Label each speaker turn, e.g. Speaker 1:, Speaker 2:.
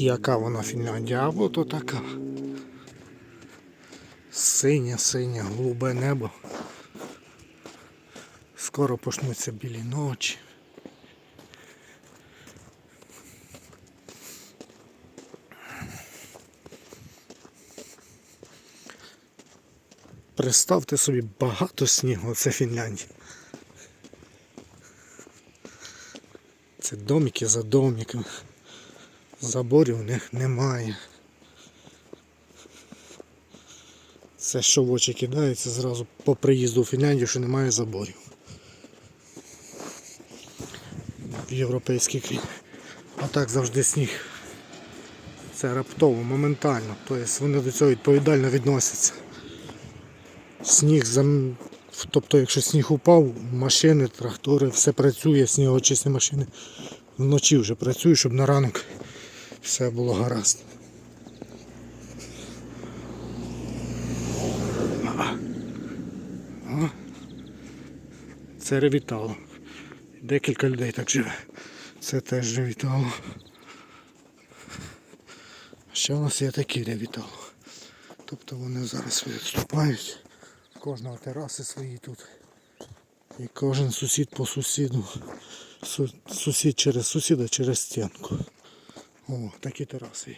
Speaker 1: Яка вона Фінляндія? Або то така. Синє, синє, голубе небо. Скоро почнуться білі ночі. Представте собі багато снігу, це Фінляндія. Це домики за домиками. Заборів у них немає. Це що в очі кидається зразу по приїзду в Фінляндію, що немає заборів. В європейській країні. А так завжди сніг. Це раптово, моментально. Тобто вони до цього відповідально відносяться. Сніг зам... Тобто, якщо сніг упав, машини, трактори, все працює, снігочисні машини вночі вже працюють, щоб на ранок все було гаразд. Це ревітало. Декілька людей так живе. Це теж ревітало. Ще у нас є такі ревітало. Тобто вони зараз відступають. Кожного тераси свої тут. І кожен сусід по сусіду. Сусід через сусіда через стінку. О, такі тераси.